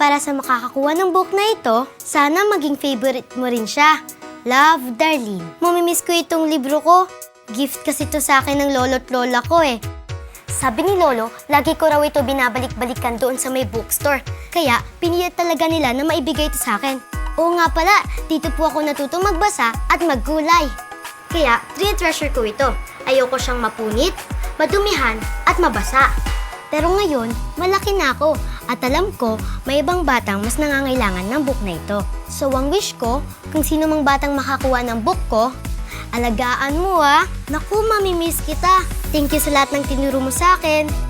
para sa makakakuha ng book na ito, sana maging favorite mo rin siya. Love, Darlene. Mamimiss ko itong libro ko. Gift kasi to sa akin ng lolo't lola ko eh. Sabi ni Lolo, lagi ko raw ito binabalik-balikan doon sa may bookstore. Kaya, pinilit talaga nila na maibigay ito sa akin. Oo nga pala, dito po ako natuto magbasa at magkulay. Kaya, treasure ko ito. Ayoko siyang mapunit, madumihan, at mabasa. Pero ngayon, malaki na ako at alam ko may ibang batang mas nangangailangan ng book na ito. So ang wish ko, kung sino mang batang makakuha ng book ko, alagaan mo ah. Naku, mamimiss kita. Thank you sa lahat ng tinuro mo sa akin.